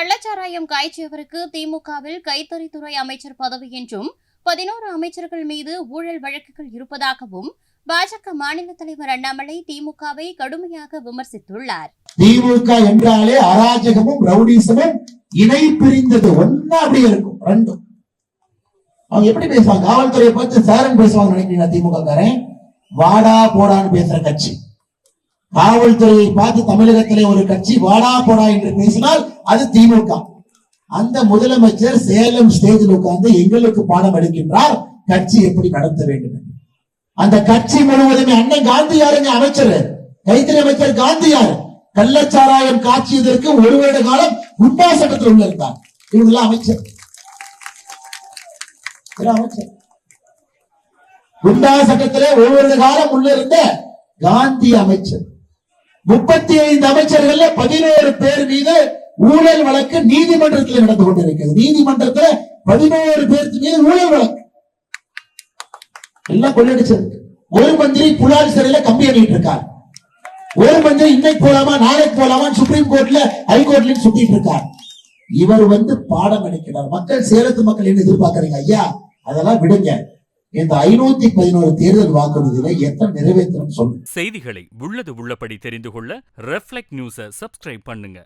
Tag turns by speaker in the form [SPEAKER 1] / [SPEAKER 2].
[SPEAKER 1] கள்ளச்சாராயம் காய்ச்சியவருக்கு திமுகவில் கைத்தறித்துறை அமைச்சர் பதவி என்றும் பதினோரு அமைச்சர்கள் மீது ஊழல் வழக்குகள் இருப்பதாகவும் பாஜக மாநில தலைவர் அண்ணாமலை திமுகவை கடுமையாக விமர்சித்துள்ளார்.
[SPEAKER 2] திமுக என்றாலே அராஜகமும் ரவுடிசமும் இணை பிரிந்தது. ஒன்னா அப்படியே இருக்கும் ரெண்டும். அவங்க எப்படி பேசுவாங்க? காவல்துறையை பார்த்து சாரன் பேசுவாங்க நினைக்கிறீங்களா திமுக காரன் வாடா போடான்னு பேசுற கட்சி. காவல்துறையை பார்த்து தமிழகத்திலே ஒரு கட்சி வாடா போடா என்று பேசினால் அது திமுக. அந்த முதலமைச்சர் சேலம் ஸ்டேஜில் உட்கார்ந்து எங்களுக்கு பாடம் எடுக்கின்றார் கட்சி எப்படி நடத்த வேண்டும் அந்த கட்சி முழுவதுமே அண்ணன் காந்தி யாருங்க? அமைச்சர். கைத்தறி அமைச்சர் காந்தியார் கள்ளச்சாராயம் காட்சியதற்கு ஒரு வருட காலம் குண்டா சட்டத்தில் உள்ள இருந்தார் இவங்கெல்லாம் அமைச்சர். அமைச்சர் குண்டா சட்டத்திலே ஒரு காலம் உள்ள இருந்த காந்தி அமைச்சர். முப்பத்தி ஐந்து அமைச்சர்கள்ல பதினோரு பேர் மீது ஊழல் வழக்கு நீதிமன்றத்தில் நடந்து கொண்டிருக்கிறது. நீதிமன்றத்தில் பதினோரு பேருக்கு மீது ஊழல் வழக்கு. எல்லாம் கொள்ளடிச்சிருக்கு. ஒரு மந்திரி புலால் சிறையில கம்பி அணிட்டு இருக்கார். ஒரு மந்திரி இன்னைக்கு போலாமா நாளைக்கு போலாமா சுப்ரீம் கோர்ட்ல ஹைகோர்ட்லயும் சுத்திட்டு இருக்கார். இவர் வந்து பாடம் அடிக்கிறார். மக்கள் சேலத்து மக்கள் என்ன எதிர்பார்க்கறீங்க? ஐயா அதெல்லாம் விடுங்க. இந்த ஐநூத்தி பதினோரு தேர்தல் வாக்குறுதிகளை எத்தனை நிறைவேற்றணும் சொல்லுங்க
[SPEAKER 3] செய்திகளை உள்ளது உள்ளபடி தெரிந்து கொள்ள ரெஃப்ளெக்ட் நியூஸை சப்ஸ்கிரைப் பண்ணுங்க.